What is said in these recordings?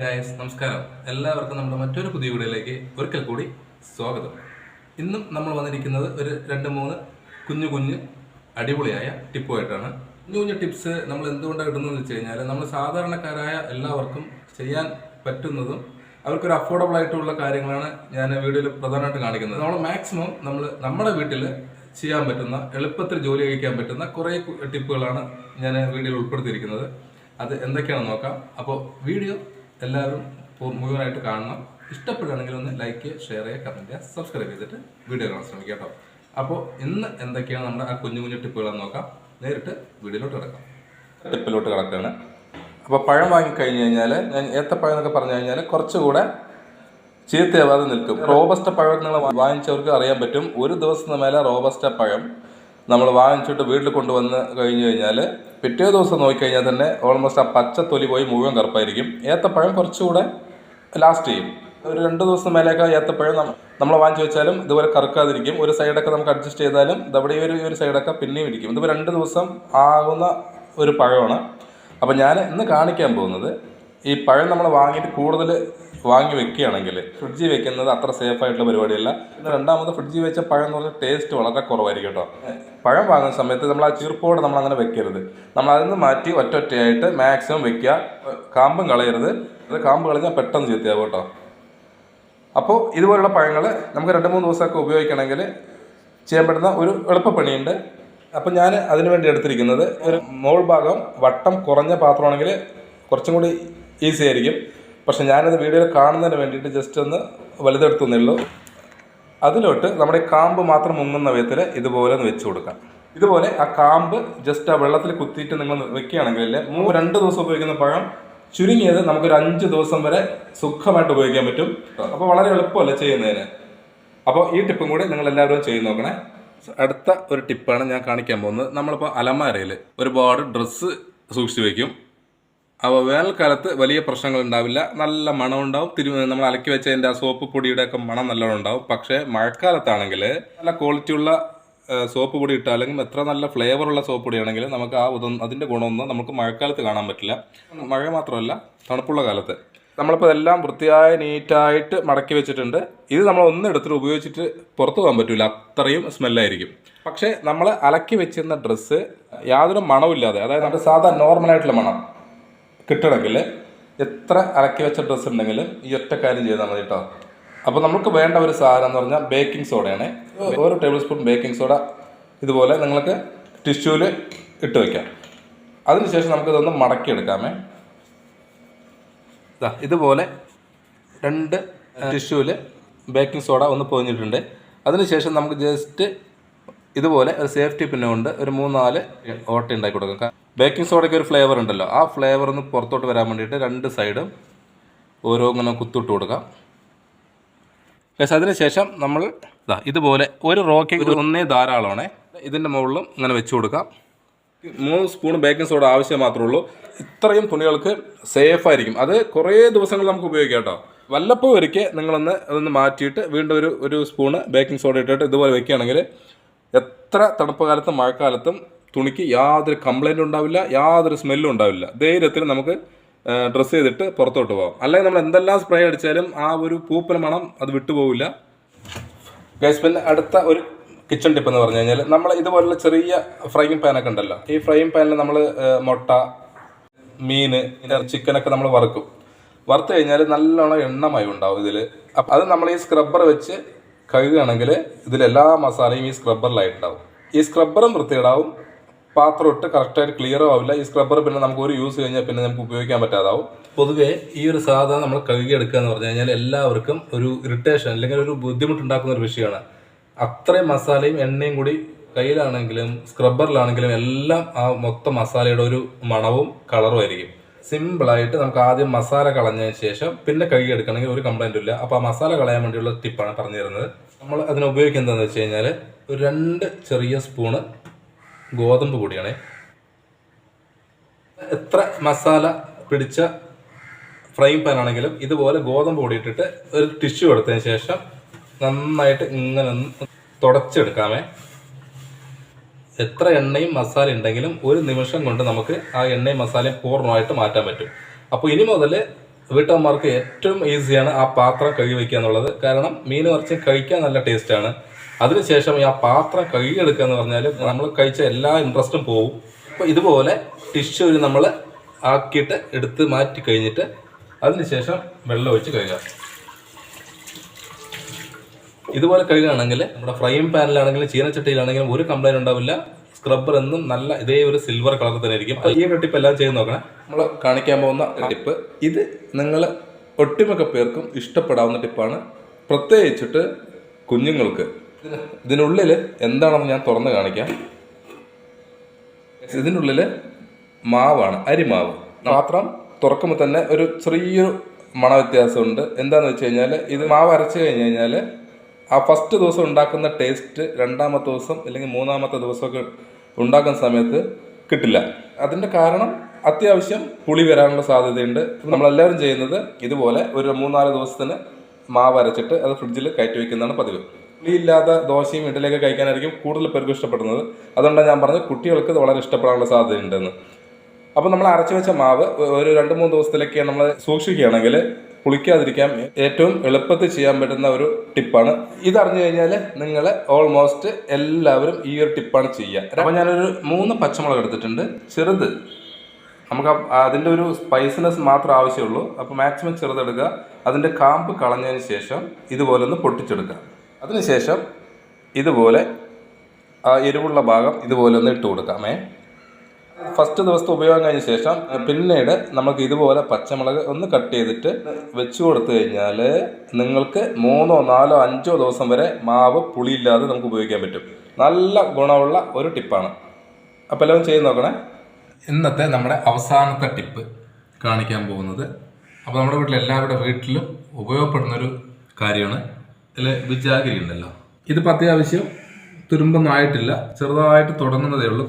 Guys നമസ്കാരം. എല്ലാവർക്കും നമ്മുടെ മറ്റൊരു പുതിയ വീഡിയോയിലേക്ക് ഒരിക്കൽ കൂടി സ്വാഗതം. ഇന്നും നമ്മൾ വന്നിരിക്കുന്നത് ഒരു രണ്ട് മൂന്ന് കുഞ്ഞു കുഞ്ഞ് അടിപൊളിയായ ടിപ്പുമായിട്ടാണ്. കുഞ്ഞു കുഞ്ഞു ടിപ്സ് നമ്മൾ എന്തുകൊണ്ടാണ് ഇടുന്നതെന്ന് വെച്ച് കഴിഞ്ഞാൽ നമ്മൾ സാധാരണക്കാരായ എല്ലാവർക്കും ചെയ്യാൻ പറ്റുന്നതും അവർക്കൊരു അഫോർഡബിൾ ആയിട്ടുള്ള കാര്യങ്ങളാണ് ഞാൻ വീഡിയോയിൽ പ്രധാനമായിട്ട് കാണിക്കുന്നത്. നമ്മൾ മാക്സിമം നമ്മൾ നമ്മുടെ വീട്ടിൽ ചെയ്യാൻ പറ്റുന്ന എളുപ്പത്തിൽ ജോലി കഴിക്കാൻ പറ്റുന്ന കുറേ ടിപ്പുകളാണ് ഞാൻ വീഡിയോയിൽ ഉൾപ്പെടുത്തിയിരിക്കുന്നത്. അത് എന്തൊക്കെയാണെന്ന് നോക്കാം. അപ്പോൾ വീഡിയോ എല്ലാവരും മുഴുവനായിട്ട് കാണണം. ഇഷ്ടപ്പെടുകയാണെങ്കിൽ ഒന്ന് ലൈക്ക് ഷെയർ ചെയ്യുക കമന്റ് ചെയ്യുക സബ്സ്ക്രൈബ് ചെയ്തിട്ട് വീഡിയോ കാണാൻ ശ്രമിക്കുക കേട്ടോ. അപ്പോൾ ഇന്ന് എന്തൊക്കെയാണ് നമ്മുടെ ആ കുഞ്ഞു കുഞ്ഞു ടിപ്പുകളെന്ന് നോക്കാം. നേരിട്ട് വീഡിയോയിലോട്ട് കിടക്കാം. ടിപ്പിലോട്ട് കിടക്കുകയാണ് അപ്പോൾ പഴം വാങ്ങിക്കഴിഞ്ഞ് കഴിഞ്ഞാൽ ഞാൻ ഏത്തപ്പഴം എന്നൊക്കെ പറഞ്ഞു കഴിഞ്ഞാൽ കുറച്ചുകൂടെ ചീത്തയാവാതെ നിൽക്കും. റോബസ്റ്റ പഴം നിങ്ങൾ വാങ്ങിച്ചവർക്ക് അറിയാൻ പറ്റും. ഒരു ദിവസത്തിന് മേലെ റോബസ്റ്റ പഴം. നമ്മൾ വാങ്ങിച്ചിട്ട് വീട്ടിൽ കൊണ്ടുവന്ന് കഴിഞ്ഞ് കഴിഞ്ഞാൽ പിറ്റേ ദിവസം നോക്കിക്കഴിഞ്ഞാൽ തന്നെ ഓൾമോസ്റ്റ് ആ പച്ച തൊലി പോയി മുഴുവൻ കറുപ്പായിരിക്കും. ഏത്തപ്പഴം കുറച്ചുകൂടെ ലാസ്റ്റ് ചെയ്യും. ഒരു രണ്ട് ദിവസം മേലേക്ക് ഏത്തപ്പഴം നമ്മൾ വാങ്ങിച്ചു വെച്ചാലും ഇതുപോലെ കറുക്കാതിരിക്കും. ഒരു സൈഡൊക്കെ നമുക്ക് അഡ്ജസ്റ്റ് ചെയ്താലും ഇതവിടെ ഈ ഒരു ഒരു സൈഡൊക്കെ പിന്നെയും ഇരിക്കും. ഇതിപ്പോൾ രണ്ട് ദിവസം ആകുന്ന ഒരു പഴമാണ്. അപ്പോൾ ഞാൻ ഇന്ന് കാണിക്കാൻ പോകുന്നത് ഈ പഴം നമ്മൾ വാങ്ങിയിട്ട് കൂടുതൽ വാങ്ങി വെക്കുകയാണെങ്കിൽ ഫ്രിഡ്ജിൽ വെക്കുന്നത് അത്ര സേഫ് ആയിട്ടുള്ള പരിപാടിയല്ല. രണ്ടാമത് ഫ്രിഡ്ജിൽ വെച്ച പഴം എന്ന് പറഞ്ഞാൽ ടേസ്റ്റ് വളരെ കുറവായിരിക്കും കേട്ടോ. പഴം വാങ്ങുന്ന സമയത്ത് നമ്മൾ ആ ചീർപ്പോടെ നമ്മൾ അങ്ങനെ വെക്കരുത്. നമ്മൾ അതിൽ നിന്ന് മാറ്റി ഒറ്റ ഒറ്റയായിട്ട് മാക്സിമം വെക്കുക. കാമ്പും കളയരുത്. അത് കാമ്പ് കളഞ്ഞാൽ പെട്ടെന്ന് ചീത്തയാവും കേട്ടോ. അപ്പോൾ ഇതുപോലുള്ള പഴങ്ങൾ നമുക്ക് രണ്ട് മൂന്ന് ദിവസമൊക്കെ ഉപയോഗിക്കണമെങ്കിൽ ചെയ്യാൻ പറ്റുന്ന ഒരു എളുപ്പപ്പണിയുണ്ട്. അപ്പം ഞാൻ അതിനു വേണ്ടി എടുത്തിരിക്കുന്നത് ഒരു മോൾ ഭാഗം വട്ടം കുറഞ്ഞ പാത്രമാണെങ്കിൽ കുറച്ചും കൂടി ഈസി ആയിരിക്കും. പക്ഷെ ഞാനത് വീഡിയോയിൽ കാണുന്നതിന് വേണ്ടിയിട്ട് ജസ്റ്റ് ഒന്ന് വലുതെടുത്തുന്നുള്ളൂ അതിലോട്ട് നമ്മുടെ കാമ്പ് മാത്രം മുങ്ങുന്ന വിധത്തിൽ ഇതുപോലെ ഒന്ന് വെച്ച് കൊടുക്കാം. ഇതുപോലെ ആ കാമ്പ് ജസ്റ്റ് ആ വെള്ളത്തിൽ കുത്തിയിട്ട് നിങ്ങൾ വെക്കുകയാണെങ്കിൽ മൂന്ന് രണ്ട് ദിവസം ഉപയോഗിക്കുന്ന പഴം ചുരുങ്ങിയത് നമുക്കൊരു അഞ്ച് ദിവസം വരെ സുഖമായിട്ട് ഉപയോഗിക്കാൻ പറ്റും. അപ്പോൾ വളരെ എളുപ്പമല്ലേ ചെയ്യുന്നതിന്? അപ്പോൾ ഈ ടിപ്പും കൂടി നിങ്ങൾ എല്ലാവരും ചെയ്ത് നോക്കണേ. അടുത്ത ഒരു ടിപ്പാണ് ഞാൻ കാണിക്കാൻ പോകുന്നത്. നമ്മളിപ്പോൾ അലമാരയിൽ ഒരുപാട് ഡ്രസ്സ് സൂക്ഷിച്ച് വെക്കും. അപ്പോൾ വേനൽക്കാലത്ത് വലിയ പ്രശ്നങ്ങൾ ഉണ്ടാവില്ല നല്ല മണം ഉണ്ടാവും തിരു നമ്മൾ അലക്കി വെച്ചതിന്റെ ആ സോപ്പ് പൊടിയുടെ ഒക്കെ മണം നല്ലോണം ഉണ്ടാവും. പക്ഷേ മഴക്കാലത്താണെങ്കിൽ നല്ല ക്വാളിറ്റിയുള്ള സോപ്പ് പൊടി ഇട്ടാലും എത്ര നല്ല ഫ്ലേവറുള്ള സോപ്പ് പൊടിയാണെങ്കിലും നമുക്ക് ആ ഉതൊന്നും അതിന്റെ ഗുണമൊന്നും നമുക്ക് മഴക്കാലത്ത് കാണാൻ പറ്റില്ല. മഴ മാത്രമല്ല തണുപ്പുള്ള കാലത്ത്. നമ്മളിപ്പോൾ ഇതെല്ലാം വൃത്തിയായ നീറ്റായിട്ട് മടക്കി വെച്ചിട്ടുണ്ട്. ഇത് നമ്മൾ ഒന്ന് എടുത്തിട്ട് ഉപയോഗിച്ചിട്ട് പുറത്തു പോകാൻ പറ്റില്ല അത്രയും സ്മെല്ലായിരിക്കും പക്ഷേ നമ്മൾ അലക്കി വെച്ചിരുന്ന ഡ്രസ്സ് യാതൊരു മണമില്ലാതെ അതായത് നമ്മുടെ സാധാ നോർമലായിട്ടുള്ള മണം. കിട്ടണമെങ്കിൽ എത്ര അലക്കി വെച്ച ഡ്രസ്സ് ഉണ്ടെങ്കിലും ഈ ഒറ്റ കാര്യം ചെയ്താൽ മതി കേട്ടോ അപ്പോൾ നമുക്ക് വേണ്ട ഒരു സാധനം എന്ന് പറഞ്ഞാൽ ബേക്കിംഗ് സോഡയാണ് ഒരു ടേബിൾ സ്പൂൺ ബേക്കിംഗ് സോഡ ഇതുപോലെ നിങ്ങൾക്ക് ടിഷ്യൂവിൽ ഇട്ട് വയ്ക്കാം അതിനുശേഷം നമുക്കിതൊന്ന് മടക്കിയെടുക്കാമേ. ദാ ഇതുപോലെ രണ്ട് ടിഷ്യൂവിൽ ബേക്കിംഗ് സോഡ ഒന്ന് പൊതിഞ്ഞിട്ടുണ്ട്. അതിനുശേഷം നമുക്ക് ജസ്റ്റ് ഇതുപോലെ ഒരു സേഫ്റ്റി പിന്നെ കൊണ്ട് ഒരു മൂന്നാൽ ഓട്ട ഉണ്ടാക്കി കൊടുക്കാം. ബേക്കിംഗ് സോഡയ്ക്ക് ഒരു ഫ്ലേവർ ഉണ്ടല്ലോ. ആ ഫ്ലേവർ ഒന്ന് പുറത്തോട്ട് വരാൻ വേണ്ടിയിട്ട് രണ്ട് സൈഡും ഓരോ ഇങ്ങനെ കുത്തിട്ട് കൊടുക്കാം. പക്ഷേ അതിനുശേഷം നമ്മൾ ഇതാ ഇതുപോലെ ഒരു റോക്കി ഒന്നേ ധാരാളമാണ്. ഇതിന്റെ മുകളിലും ഇങ്ങനെ വെച്ച് കൊടുക്കാം. മൂന്ന് സ്പൂൺ ബേക്കിംഗ് സോഡ ആവശ്യം മാത്രമേ ഉള്ളൂ. ഇത്രയും തുണികൾക്ക് സേഫ് ആയിരിക്കും. അത് കുറേ ദിവസങ്ങൾ നമുക്ക് ഉപയോഗിക്കാം കേട്ടോ. വല്ലപ്പോൾ ഒരിക്കൽ നിങ്ങളൊന്ന് അതൊന്ന് മാറ്റിയിട്ട് വീണ്ടും ഒരു ഒരു സ്പൂണ് ബേക്കിംഗ് സോഡ ഇട്ടിട്ട് ഇതുപോലെ വെക്കുകയാണെങ്കിൽ എത്ര തണുപ്പ് കാലത്തും മഴക്കാലത്തും തുണിക്ക് യാതൊരു കംപ്ലൈന്റും ഉണ്ടാവില്ല യാതൊരു സ്മെല്ലും ഉണ്ടാവില്ല. ധൈര്യത്തിൽ നമുക്ക് ഡ്രസ്സ് ചെയ്തിട്ട് പുറത്തോട്ട് പോകാം. അല്ലെങ്കിൽ നമ്മൾ എന്തെല്ലാം സ്പ്രേ അടിച്ചാലും ആ ഒരു പൂപ്പൽ മണം അത് വിട്ടുപോകില്ല ഗൈസ് പിന്നെ അടുത്ത ഒരു കിച്ചൺ ടിപ്പ് എന്ന് പറഞ്ഞു കഴിഞ്ഞാൽ നമ്മൾ ഇതുപോലുള്ള ചെറിയ ഫ്രൈയിങ് പാനൊക്കെ ഉണ്ടല്ലോ. ഈ ഫ്രൈയിങ് പാനിൽ നമ്മൾ മുട്ട മീന് ചിക്കനൊക്കെ നമ്മൾ വറുക്കും. വറുത്ത് കഴിഞ്ഞാൽ നല്ലോണം എണ്ണമയം ഉണ്ടാവും ഇതിൽ അപ്പം അത് നമ്മൾ ഈ സ്ക്രബ്ബർ വെച്ച് കഴുകുകയാണെങ്കിൽ ഇതിലെല്ലാ മസാലയും ഈ സ്ക്രബ്ബറിലായിട്ടുണ്ടാവും ഈ സ്ക്രബ്ബറും വൃത്തിയിടാവും പാത്രം ഇട്ട് കറക്റ്റായിട്ട് ക്ലിയറും ആവില്ല. ഈ സ്ക്രബ്ബർ പിന്നെ നമുക്ക് ഒരു യൂസ് കഴിഞ്ഞാൽ പിന്നെ നമുക്ക് ഉപയോഗിക്കാൻ പറ്റാതാവും. പൊതുവേ ഈ ഒരു സാധനം നമ്മൾ കഴുകി കഴുകിയെടുക്കുക എന്ന് പറഞ്ഞു കഴിഞ്ഞാൽ എല്ലാവർക്കും ഒരു ഇറിറ്റേഷൻ അല്ലെങ്കിൽ ഒരു ബുദ്ധിമുട്ടുണ്ടാക്കുന്ന ഒരു വിഷയമാണ്. അത്രയും മസാലയും എണ്ണയും കൂടി കയ്യിലാണെങ്കിലും സ്ക്രബ്ബറിലാണെങ്കിലും എല്ലാം ആ മൊത്തം മസാലയുടെ ഒരു മണവും കളറും ആയിരിക്കും. സിമ്പിളായിട്ട് നമുക്ക് ആദ്യം മസാല കളഞ്ഞതിന് ശേഷം പിന്നെ കഴുകിയെടുക്കണമെങ്കിൽ ഒരു കംപ്ലൈന്റും ഇല്ല. അപ്പോൾ ആ മസാല കളയാൻ വേണ്ടിയുള്ള ടിപ്പാണ് പറഞ്ഞു തരുന്നത്. നമ്മൾ അതിന് ഉപയോഗിക്കുന്നത് വെച്ച് കഴിഞ്ഞാൽ ഒരു രണ്ട് ചെറിയ സ്പൂണ് ഗോതമ്പ് പൊടിയാണേ. എത്ര മസാല പിടിച്ച ഫ്രൈ പാൻ ആണെങ്കിലും ഇതുപോലെ ഗോതമ്പ് പൊടി ഇട്ടിട്ട് ഒരു ടിഷ്യൂ എടുത്തതിന് ശേഷം നന്നായിട്ട് ഇങ്ങനെ തുടച്ചെടുക്കാമേ. എത്ര എണ്ണയും മസാല ഉണ്ടെങ്കിലും ഒരു നിമിഷം കൊണ്ട് നമുക്ക് ആ എണ്ണയും മസാലയും പൂർണമായിട്ട് മാറ്റാൻ പറ്റും. അപ്പോൾ ഇനി മുതൽ വീട്ടമ്മമാർക്ക് ഏറ്റവും ഈസിയാണ് ആ പാത്രം കഴുകി വയ്ക്കുക എന്നുള്ളത്. കാരണം മീൻ ഇറച്ചി കഴിക്കാൻ നല്ല ടേസ്റ്റാണ് അതിനുശേഷം ഈ ആ പാത്രം കഴുകിയെടുക്കുക എന്ന് പറഞ്ഞാൽ നമ്മൾ കഴിച്ച എല്ലാ ഇൻട്രസ്റ്റും പോവും. അപ്പോൾ ഇതുപോലെ ടിഷ്യൂ നമ്മൾ ആക്കിയിട്ട് എടുത്ത് മാറ്റി കഴിഞ്ഞിട്ട് അതിനുശേഷം വെള്ളം ഒഴിച്ച് കഴുകാം ഇതുപോലെ കഴുകുകയാണെങ്കിൽ നമ്മുടെ ഫ്രൈയിങ് പാനിലാണെങ്കിലും ചീനച്ചട്ടിയിലാണെങ്കിലും ഒരു കംപ്ലൈന്റ് ഉണ്ടാവില്ല. സ്ക്രബ്ബർ എന്നും നല്ല ഇതേ ഒരു സിൽവർ കളർ തന്നെ ആയിരിക്കും ഈ ഒരു ടിപ്പ് എല്ലാം ചെയ്ത് നോക്കണം. നമ്മൾ കാണിക്കാൻ പോകുന്ന ടിപ്പ് ഇത് നിങ്ങൾ ഒട്ടുമിക്ക പേർക്കും ഇഷ്ടപ്പെടാവുന്ന ടിപ്പാണ് പ്രത്യേകിച്ചിട്ട് കുഞ്ഞുങ്ങൾക്ക്. ഇതിനുള്ളിൽ എന്താണെന്ന് ഞാൻ തുറന്ന് കാണിക്കാം. ഇതിനുള്ളിൽ മാവാണ് അരിമാവ്. മാത്രം തുറക്കുമ്പോൾ തന്നെ ഒരു ചെറിയൊരു മണവ്യത്യാസമുണ്ട്. എന്താണെന്ന് വെച്ച് കഴിഞ്ഞാൽ ഇത് മാവ് അരച്ച് കഴിഞ്ഞ് കഴിഞ്ഞാൽ ആ ഫസ്റ്റ് ദിവസം ഉണ്ടാക്കുന്ന ടേസ്റ്റ് രണ്ടാമത്തെ ദിവസം അല്ലെങ്കിൽ മൂന്നാമത്തെ ദിവസമൊക്കെ ഉണ്ടാക്കുന്ന സമയത്ത് കിട്ടില്ല. അതിന്റെ കാരണം അത്യാവശ്യം പുളി വരാനുള്ള സാധ്യതയുണ്ട്. നമ്മളെല്ലാവരും ചെയ്യുന്നത് ഇതുപോലെ ഒരു മൂന്നാൽ ദിവസത്തിന് മാവ് അരച്ചിട്ട് അത് ഫ്രിഡ്ജിൽ കയറ്റി വയ്ക്കുന്നതാണ് പതിവ്. പുളിയില്ലാത്ത ദോശയും ഇഡലിയൊക്കെ കഴിക്കാനായിരിക്കും കൂടുതൽ പേർക്ക് ഇഷ്ടപ്പെടുന്നത്. അതുകൊണ്ടാണ് ഞാൻ പറഞ്ഞത് കുട്ടികൾക്ക് ഇത് വളരെ ഇഷ്ടപ്പെടാനുള്ള സാധ്യതയുണ്ടെന്ന്. അപ്പോൾ നമ്മൾ അരച്ചു വെച്ച മാവ് ഒരു രണ്ട് മൂന്ന് ദിവസത്തിലൊക്കെ നമ്മൾ സൂക്ഷിക്കുകയാണെങ്കിൽ പുളിക്കാതിരിക്കാൻ ഏറ്റവും എളുപ്പത്തിൽ ചെയ്യാൻ പറ്റുന്ന ഒരു ടിപ്പാണ്. ഇതറിഞ്ഞു കഴിഞ്ഞാൽ നിങ്ങൾ ഓൾമോസ്റ്റ് എല്ലാവരും ഈ ഒരു ടിപ്പാണ് ചെയ്യുക. അപ്പോൾ ഞാനൊരു മൂന്ന് പച്ചമുളക് എടുത്തിട്ടുണ്ട്. ചെറുത്. നമുക്ക് അതിന്റെ ഒരു സ്പൈസിനെസ് മാത്രം ആവശ്യമുള്ളൂ. അപ്പോൾ മാക്സിമം ചെറുതെടുക്കുക. അതിന്റെ കാമ്പ് കളഞ്ഞതിന് ശേഷം ഇതുപോലെ ഒന്ന് പൊട്ടിച്ചെടുക്കുക. അതിനുശേഷം ഇതുപോലെ ആ എരിവുള്ള ഭാഗം ഇതുപോലെ ഒന്ന് ഇട്ട് കൊടുക്കാമേ. ഫസ്റ്റ് ദിവസത്തെ ഉപയോഗം കഴിഞ്ഞ ശേഷം പിന്നീട് നമുക്ക് ഇതുപോലെ പച്ചമുളക് ഒന്ന് കട്ട് ചെയ്തിട്ട് വെച്ച് കൊടുത്തു കഴിഞ്ഞാൽ നിങ്ങൾക്ക് മൂന്നോ നാലോ അഞ്ചോ ദിവസം വരെ മാവ് പുളിയില്ലാതെ നമുക്ക് ഉപയോഗിക്കാൻ പറ്റും. നല്ല ഗുണമുള്ള ഒരു ടിപ്പാണ്. അപ്പോൾ എല്ലാവരും ചെയ്ത് നോക്കണേ. ഇന്നത്തെ നമ്മുടെ അവസാനത്തെ ടിപ്പ് കാണിക്കാൻ പോകുന്നത്. അപ്പോൾ നമ്മുടെ വീട്ടിൽ എല്ലാവരുടെ വീട്ടിലും ഉപയോഗപ്പെടുന്നൊരു കാര്യമാണ് ഇതിൽ വിജാഗിരി ഉണ്ടല്ലോ ഇതിപ്പോൾ അത്യാവശ്യം തുരുമ്പൊന്നും ആയിട്ടില്ല. ചെറുതായിട്ട് തുടങ്ങുന്നതേ ഉള്ളൂ.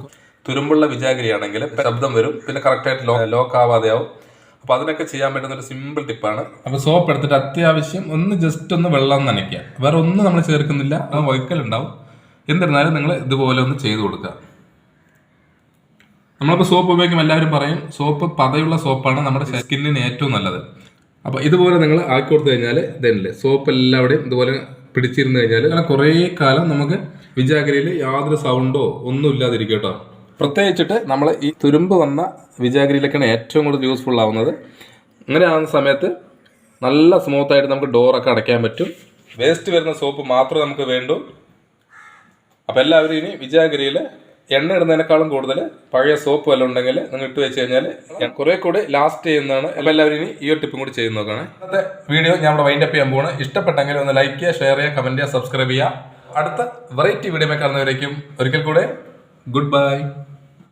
തുരുമ്പുള്ള വിജാഗിരിയാണെങ്കിൽ ശബ്ദം വരും. പിന്നെ കറക്റ്റായിട്ട് ലോ ലോക്ക് ആവാതെ ആവും അപ്പോൾ അതിനൊക്കെ ചെയ്യാൻ പറ്റുന്ന ഒരു സിമ്പിൾ ടിപ്പാണ് അപ്പോൾ സോപ്പ് എടുത്തിട്ട് അത്യാവശ്യം ഒന്ന് ജസ്റ്റ് ഒന്ന് വെള്ളം നനയ്ക്കുക. വേറെ ഒന്നും നമ്മൾ ചേർക്കുന്നില്ല. അത് വൈക്കൽ ഉണ്ടാവും എന്നിരുന്നാലും നിങ്ങൾ ഇതുപോലെ ഒന്ന് ചെയ്തു കൊടുക്കുക. നമ്മളിപ്പോൾ സോപ്പ് ഉപയോഗിക്കുമ്പോൾ എല്ലാവരും പറയും സോപ്പ് പതയുള്ള സോപ്പാണ് നമ്മുടെ സ്കിന്നിന് ഏറ്റവും നല്ലത്. അപ്പോൾ ഇതുപോലെ നിങ്ങൾ ആക്കി കൊടുത്തു കഴിഞ്ഞാൽ ഇതല്ലേ സോപ്പ് എല്ലാവിടെയും ഇതുപോലെ പിടിച്ചിരുന്ന് കഴിഞ്ഞാൽ അങ്ങനെ കുറേ കാലം നമുക്ക് വിജാഗിരിയിൽ യാതൊരു സൗണ്ടോ ഒന്നും ഇല്ലാതിരിക്കും കേട്ടോ. പ്രത്യേകിച്ചിട്ട് നമ്മൾ ഈ തുരുമ്പ് വന്ന വിജാഗിരിയിലൊക്കെയാണ് ഏറ്റവും കൂടുതൽ യൂസ്ഫുൾ ആവുന്നത്. അങ്ങനെ ആവുന്ന സമയത്ത് നല്ല സ്മൂത്തായിട്ട് നമുക്ക് ഡോറൊക്കെ അടയ്ക്കാൻ പറ്റും. വേസ്റ്റ് വരുന്ന സോപ്പ് മാത്രമേ നമുക്ക് വേണ്ടൂ. അപ്പോൾ എല്ലാവരും ഇനി വിജാഗിരിയിൽ എണ്ണ ഇടുന്നതിനേക്കാളും കൂടുതൽ പഴയ സോപ്പ് വല്ലതും ഉണ്ടെങ്കിൽ നിങ്ങൾ ഇട്ട് വെച്ച് കഴിഞ്ഞാൽ കുറെ കൂടി ലാസ്റ്റ് ചെയ്യുന്നതാണ്. അപ്പോൾ എല്ലാവരും ഇനി ഈ ഒരു ടിപ്പും കൂടി ചെയ്ത് നോക്കുകയാണ് ഇന്നത്തെ വീഡിയോ ഞാൻ ഇവിടെ വൈൻഡപ്പ് ചെയ്യാൻ പോവാണ്. ഇഷ്ടപ്പെട്ടെങ്കിൽ ഒന്ന് ലൈക്ക് ചെയ്യുക ഷെയർ ചെയ്യുക കമന്റ് ചെയ്യുക സബ്സ്ക്രൈബ് ചെയ്യുക. അടുത്ത വെറൈറ്റി വീഡിയോ കാണുന്നവരേക്കും ഒരിക്കൽ കൂടെ ഗുഡ് ബൈ